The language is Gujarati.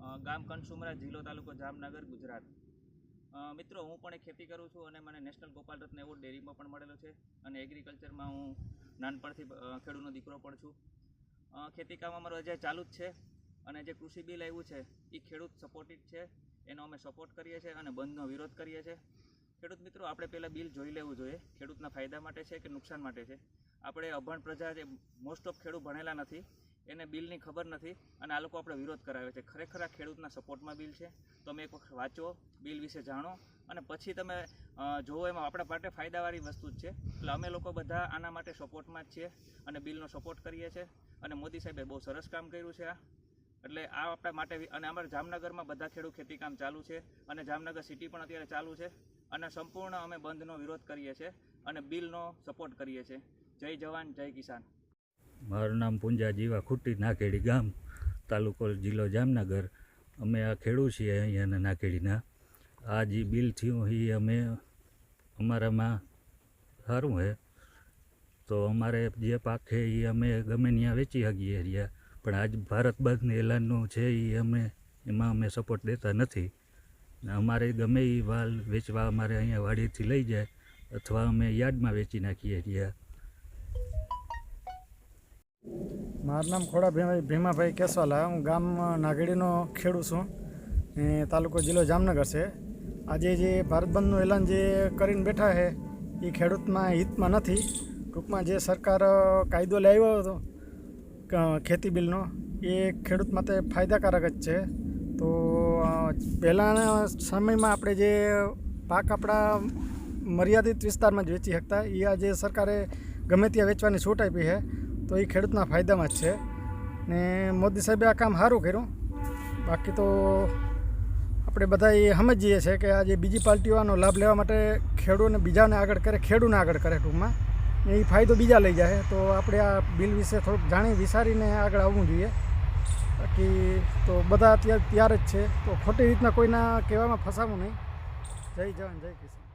અ, ગામ કનસુમરા જિલ્લો તાલુકો જામનગર ગુજરાત. મિત્રો હું પણ ખેતી કરું છું અને મને નેશનલ ગોપાલ રત્ન એવોર્ડ ડેરીમાં પણ મળેલો છે અને એગ્રીકલ્ચરમાં હું નાનપણથી ખેડૂતનો દીકરો પણ છું. ખેતી કામ અમારું હજી ચાલુ જ છે અને જે કૃષિ બિલ આવ્યું છે એ ખેડૂત સપોર્ટેડ છે. એનો અમે સપોર્ટ કરીએ છીએ અને બંધનો વિરોધ કરીએ છીએ. ખેડૂત મિત્રો આપણે પહેલાં બિલ જોઈ લેવું જોઈએ ખેડૂતના ફાયદા માટે છે કે નુકસાન માટે છે? આપણે અભણ પ્રજા જે મોસ્ટ ઓફ ખેડૂત ભણેલા નથી એને બિલની ખબર નથી અને આ લોકો આપણે વિરોધ કરાવે છે. ખરેખર આ ખેડૂતના સપોર્ટમાં બિલ છે. તમે એક વખત વાંચો, બિલ વિશે જાણો અને પછી તમે જોવો એમાં આપણા માટે ફાયદાવાળી વસ્તુ જ છે. એટલે અમે લોકો બધા આના માટે સપોર્ટમાં જ છીએ અને બિલનો સપોર્ટ કરીએ છીએ. અને મોદી સાહેબે બહુ સરસ કામ કર્યું છે આ. એટલે આ આપણા માટે અને અમારા જામનગરમાં બધા ખેડૂત ખેતીકામ ચાલુ છે અને જામનગર સિટી પણ અત્યારે ચાલુ છે અને સંપૂર્ણ અમે બંધનો વિરોધ કરીએ છીએ અને બિલનો સપોર્ટ કરીએ છીએ. જય જવાન, જય કિસાન. મારું નામ પુંજા જીવા ખુટ્ટી નાકેડી ગામ, તાલુકો જિલ્લો જામનગર. અમે આ ખેડૂત છીએ અહીંયાના નાકેડીના આ જે બિલ થયું એ અમે અમારામાં સારું હે. તો અમારે જે પાક છે એ અમે ગમે ત્યાં વેચી શકીએ રહ્યા. પણ આજ ભારત બંધ એલાનનું છે એ અમે, એમાં અમે સપોર્ટ દેતા નથી. ને અમારે ગમે એ વાલ વેચવા અમારે અહીંયા વાડીથી લઈ જાય અથવા અમે યાર્ડમાં વેચી નાખીએ રહ્યા. મારું નામ ખોડા ભીમા ભીમાભાઈ કેસવાલા. હું ગામ નાગેડીનો ખેડૂત છું. એ તાલુકો જિલ્લો જામનગર છે. આજે જે ભારત બંધનું એલાન જે કરીને બેઠા છે, એ ખેડૂતમાં હિતમાં નથી. ટૂંકમાં જે સરકાર કાયદો લાવ્યો હતો ખેતી બિલનો, એ ખેડૂત માટે ફાયદાકારક જ છે. તો પહેલાંના સમયમાં આપણે જે પાક આપણા મર્યાદિત વિસ્તારમાં જ વેચી શકતા, એ આજે સરકારે ગમે ત્યાં વેચવાની છૂટ આપી છે. તો એ ખેડૂતના ફાયદામાં જ છે. ને મોદી સાહેબે આ કામ સારું કર્યું. બાકી તો આપણે બધા એ સમજીએ છીએ કે આ જે બીજી પાર્ટીઓ આનો લાભ લેવા માટે ખેડૂતને બીજાને આગળ કરે, ખેડૂને આગળ કરે ટૂંકમાં. ને એ ફાયદો બીજા લઈ જાય. તો આપણે આ બિલ વિશે થોડુંક જાણી વિચારીને આગળ આવવું જોઈએ. બાકી તો બધા અત્યારે તૈયાર જ છે. તો ખોટી રીતના કોઈના કહેવામાં ફસાવું નહીં. જય જવાન, જય કિસાન.